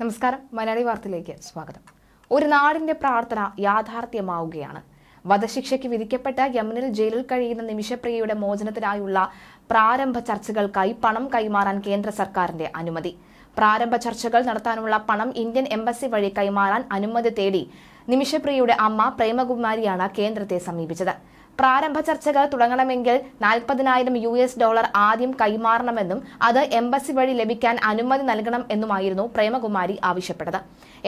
നമസ്കാരം. മലയാളി വാർത്തയിലേക്ക് സ്വാഗതം. ഒരു നാടിന്റെ പ്രാർത്ഥന യാഥാർത്ഥ്യമാവുകയാണ്. വധശിക്ഷയ്ക്ക് വിധിക്കപ്പെട്ട യമുനിൽ ജയിലിൽ കഴിയുന്ന നിമിഷപ്രിയയുടെ മോചനത്തിനായുള്ള പ്രാരംഭ ചർച്ചകൾക്കായി പണം കൈമാറാൻ കേന്ദ്ര സർക്കാരിന്റെ അനുമതി. പ്രാരംഭ ചർച്ചകൾ നടത്താനുള്ള പണം ഇന്ത്യൻ എംബസി വഴി കൈമാറാൻ അനുമതി തേടി നിമിഷപ്രിയയുടെ അമ്മ പ്രേമകുമാരിയാണ് കേന്ദ്രത്തെ സമീപിച്ചത്. പ്രാരംഭ ചർച്ചകൾ തുടങ്ങണമെങ്കിൽ നാൽപ്പതിനായിരം യു എസ് ഡോളർ ആദ്യം കൈമാറണമെന്നും അത് എംബസി വഴി ലഭിക്കാൻ അനുമതി നൽകണം എന്നുമായിരുന്നു പ്രേമകുമാരി ആവശ്യപ്പെട്ടത്.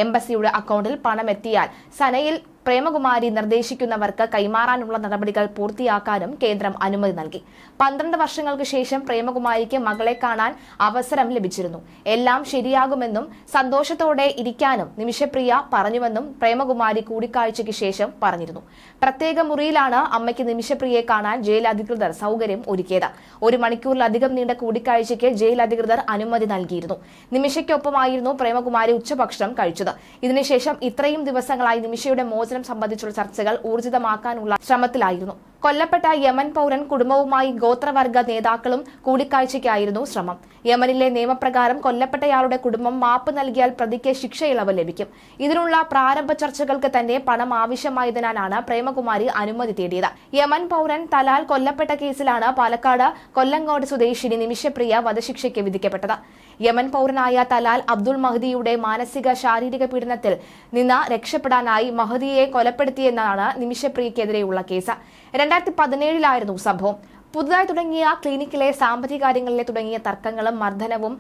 എംബസിയുടെ അക്കൗണ്ടിൽ പണം എത്തിയാൽ സനയിൽ പ്രേമകുമാരി നിർദ്ദേശിക്കുന്നവർക്ക് കൈമാറാനുള്ള നടപടികൾ പൂർത്തിയാക്കാനും കേന്ദ്രം അനുമതി നൽകി. പന്ത്രണ്ട് വർഷങ്ങൾക്ക് ശേഷം പ്രേമകുമാരിക്ക് മകളെ കാണാൻ അവസരം ലഭിച്ചിരുന്നു. എല്ലാം ശരിയാകുമെന്നും സന്തോഷത്തോടെ ഇരിക്കാനും നിമിഷപ്രിയ പറഞ്ഞുവെന്നും പ്രേമകുമാരി കൂടിക്കാഴ്ചയ്ക്ക് ശേഷം പറഞ്ഞിരുന്നു. പ്രത്യേക മുറിയിലാണ് അമ്മയ്ക്ക് നിമിഷപ്രിയയെ കാണാൻ ജയിൽ അധികൃതർ സൗകര്യം ഒരുക്കിയത്. ഒരു മണിക്കൂറിലധികം നീണ്ട കൂടിക്കാഴ്ചയ്ക്ക് ജയിൽ അധികൃതർ അനുമതി നൽകിയിരുന്നു. നിമിഷയ്ക്കൊപ്പമായിരുന്നു പ്രേമകുമാരി ഉച്ചഭക്ഷണം കഴിച്ചത്. ഇതിനുശേഷം ഇത്രയും ദിവസങ്ങളായി നിമിഷയുടെ മോചനം സംബന്ധിച്ചുള്ള ചർച്ചകൾ ഊർജിതമാക്കാനുള്ള ശ്രമത്തിലായിരുന്നു കൊല്ലപ്പെട്ട യമൻ പൗരൻ കുടുംബവുമായി ഗോത്രവർഗ നേതാക്കളും കൂടിക്കാഴ്ചയ്ക്കായിരുന്നു ശ്രമം. യമനിലെ നിയമപ്രകാരം കൊല്ലപ്പെട്ടയാളുടെ കുടുംബം മാപ്പ് നൽകിയാൽ പ്രതിക്ക് ശിക്ഷ ഇളവ് ലഭിക്കും. ഇതിനുള്ള പ്രാരംഭ ചർച്ചകൾക്ക് തന്നെ പണം ആവശ്യമായതിനാലാണ് പ്രേമകുമാരി അനുമതി തേടിയത്. യമൻ പൗരൻ തലാൽ കൊല്ലപ്പെട്ട കേസിലാണ് പാലക്കാട് കൊല്ലങ്കോട് സ്വദേശിനി നിമിഷപ്രിയ വധശിക്ഷയ്ക്ക് വിധിക്കപ്പെട്ടത്. യമൻ പൗരനായ തലാൽ അബ്ദുൾ മഹദിയുടെ മാനസിക ശാരീരിക പീഡനത്തിൽ നിന്ന് രക്ഷപ്പെടാനായി മഹദിയെ കൊലപ്പെടുത്തിയെന്നാണ് നിമിഷപ്രിയക്കെതിരെയുള്ള കേസ്. രണ്ടായിരത്തി പതിനേഴിലായിരുന്നു സംഭവം. പുതുതായി തുടങ്ങിയ ക്ലിനിക്കിലെ സാമ്പത്തിക കാര്യങ്ങളിലെ തുടങ്ങിയ തർക്കങ്ങളും മർദ്ദനവും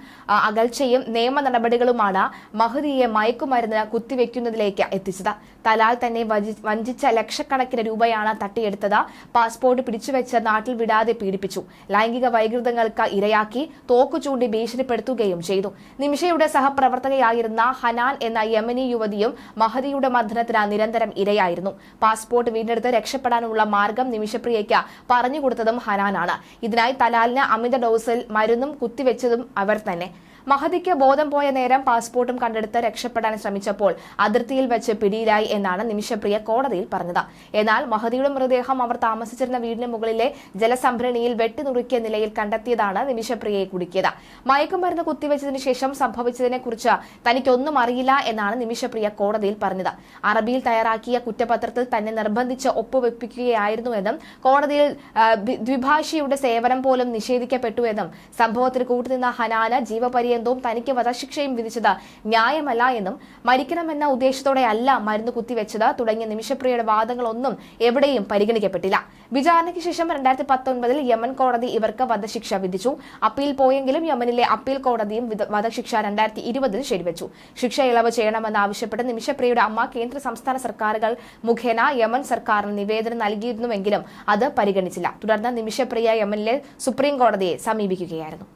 അകൽച്ചയും നിയമ നടപടികളുമാണ് മഹദിയെ മയക്കുമരുന്ന് കുത്തിവെക്കുന്നതിലേക്ക് എത്തിച്ചത്. തലാൽ തന്നെ വഞ്ചിച്ച ലക്ഷക്കണക്കിന് രൂപയാണ് തട്ടിയെടുത്തത്. പാസ്പോർട്ട് പിടിച്ചുവെച്ച് നാട്ടിൽ വിടാതെ പീഡിപ്പിച്ചു. ലൈംഗിക വൈകൃതങ്ങൾക്ക് ഇരയാക്കി തോക്കു ചൂണ്ടി ഭീഷണിപ്പെടുത്തുകയും ചെയ്തു. നിമിഷയുടെ സഹപ്രവർത്തകയായിരുന്ന ഹനാൻ എന്ന യമനി യുവതിയും മഹദിയുടെ മർദ്ദനത്തിന് നിരന്തരം ഇരയായിരുന്നു. പാസ്പോർട്ട് വീണ്ടെടുത്ത് രക്ഷപ്പെടാനുള്ള മാർഗം നിമിഷപ്രിയയ്ക്ക് പറഞ്ഞുകൊടുത്തതും ഹനാനാണ് ഇതിനായി തലാലിന് അമിത ഡോസിൽ മരുന്നും കുത്തിവെച്ചതും അവർ തന്നെ. മഹദിക്ക് ബോധം പോയ നേരം പാസ്പോർട്ടും കണ്ടെടുത്ത് രക്ഷപ്പെടാൻ ശ്രമിച്ചപ്പോൾ അതിർത്തിയിൽ വെച്ച് പിടിയിലായി എന്നാണ് നിമിഷപ്രിയ കോടതിയിൽ പറഞ്ഞത്. എന്നാൽ മഹദിയുടെ മൃതദേഹം അവർ താമസിച്ചിരുന്ന വീടിന് മുകളിലെ ജലസംഭരണിയിൽ വെട്ടിനുറുക്കിയ നിലയിൽ കണ്ടെത്തിയതാണ് നിമിഷപ്രിയയെ കുടുക്കിയത്. മയക്കുമരുന്ന് കുത്തിവെച്ചതിന് ശേഷം സംഭവിച്ചതിനെക്കുറിച്ച് തനിക്കൊന്നും അറിയില്ല എന്നാണ് നിമിഷപ്രിയ കോടതിയിൽ പറഞ്ഞത്. അറബിയിൽ തയ്യാറാക്കിയ കുറ്റപത്രത്തിൽ തന്നെ നിർബന്ധിച്ച് ഒപ്പുവെപ്പിക്കുകയായിരുന്നുവെന്നും കോടതിയിൽ ദ്വിഭാഷയുടെ സേവനം പോലും നിഷേധിക്കപ്പെട്ടുവെന്നും സംഭവത്തിൽ കൂട്ടുനിന്ന ഹനാന് ജീവപര്യന്തവും തനിക്ക് വധശിക്ഷയും വിധിച്ചത് ന്യായമല്ല എന്നും മരിക്കണമെന്ന ഉദ്ദേശത്തോടെ അല്ല മരുന്ന് കുത്തിവെച്ചത് തുടങ്ങിയ നിമിഷപ്രിയയുടെ വാദങ്ങളൊന്നും എവിടെയും പരിഗണിക്കപ്പെട്ടില്ല. വിചാരണയ്ക്ക് ശേഷം രണ്ടായിരത്തി പത്തൊൻപതിൽ യമൻ കോടതി ഇവർക്ക് വധശിക്ഷ വിധിച്ചു. അപ്പീൽ പോയെങ്കിലും യമനിലെ അപ്പീൽ കോടതിയും വധശിക്ഷ രണ്ടായിരത്തി ഇരുപതിൽ ശരിവച്ചു. ശിക്ഷ ഇളവ് ചെയ്യണമെന്ന് ആവശ്യപ്പെട്ട് നിമിഷപ്രിയയുടെ അമ്മ കേന്ദ്ര സംസ്ഥാന സർക്കാരുകൾ മുഖേന യമൻ സർക്കാരിന് നിവേദനം നൽകിയിരുന്നുവെങ്കിലും അത് പരിഗണിച്ചില്ല. തുടർന്ന് നിമിഷപ്രിയ യമനിലെ സുപ്രീം കോടതിയെ സമീപിക്കുകയായിരുന്നു.